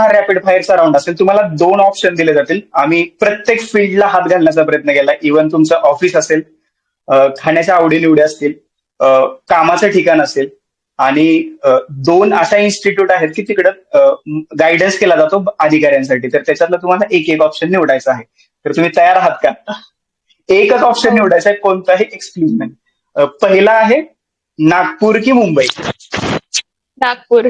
हा rapid फायरचा round असेल तुम्हाला दोन ऑप्शन दिले जातील. आम्ही प्रत्येक फील्डला हात घालण्याचा प्रयत्न केला. इव्हन तुमचं ऑफिस असेल खाण्याच्या आवडीनिवडी असतील कामाचं ठिकाण असेल आणि दोन अशा इन्स्टिट्यूट आहेत की तिकडं गायडन्स केला जातो अधिकाऱ्यांसाठी. तर त्याच्यातलं तुम्हाला एक एक ऑप्शन निवडायचा आहे. तर तुम्ही तयार आहात का? एकच ऑप्शन निवडायचा आहे कोणताही एक्सक्लूज नाही. पहिला आहे नागपूर की मुंबई? नागपूर.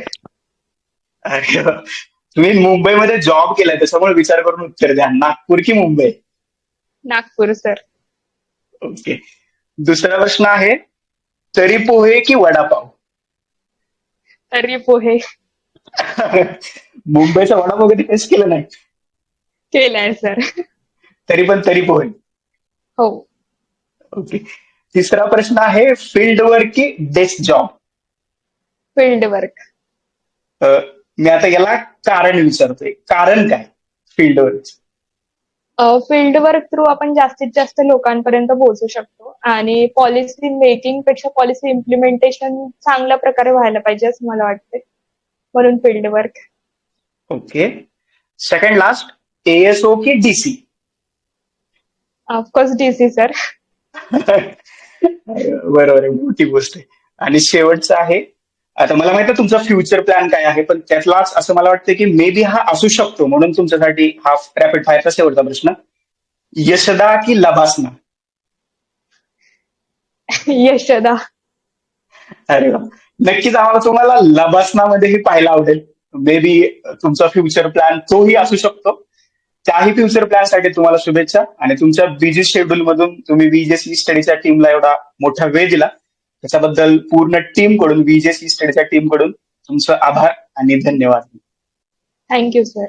तुम्ही मुंबईमध्ये जॉब केलाय त्याच्यामुळे विचार करून उत्तर द्या. नागपूर की मुंबई? नागपूर सर ओके दुसरा प्रश्न आहे तरी पोहे की वडापाव? तर्री पोहे. मुंबईचा वडापाव कधी टेस्ट केलं नाही? केलाय सर तरी पण तरी पोहे. हो. ओके तिसरा प्रश्न आहे फील्ड वर्क की डेस्क जॉब फील्ड वर्क मी आता याला कारण विचारतोय कारण काय? Field work field work through आपण जास्तीत जास्त लोकांपर्यंत पोहोचू शकतो. आणि पॉलिसी मेकिंगपेक्षा पॉलिसी इम्प्लिमेंटेशन चांगल्या प्रकारे व्हायला पाहिजे असं मला वाटते म्हणून field work okay second last ASO की DC of course DC sir बरोबर आहे. मोठी गोष्ट आहे. आणि शेवटचं आहे आता मला माहिती आहे तुमचा फ्युचर प्लॅन काय आहे पण त्यातलाच असं मला वाटतं की मे बी हा असू शकतो म्हणून तुमच्यासाठी हा रॅपिड फायरचा शेवटचा प्रश्न. यशदा की लबासना? यशदा. अरे वा. नक्कीच आम्हाला तुम्हाला लबासनामध्येही पाहायला आवडेल. मे बी तुमचा फ्युचर प्लॅन तोही असू शकतो. त्याही फ्युचर प्लॅनसाठी तुम्हाला शुभेच्छा. आणि तुमच्या बिझी शेड्यूल मधून तुम्ही बीजेसी स्टडीच्या टीमला एवढा मोठा वेळ दिला. त्याच्याबद्दल पूर्ण टीमकडून बीजेसी स्टेडच्या टीमकडून तुमचं आभार आणि धन्यवाद. Thank you sir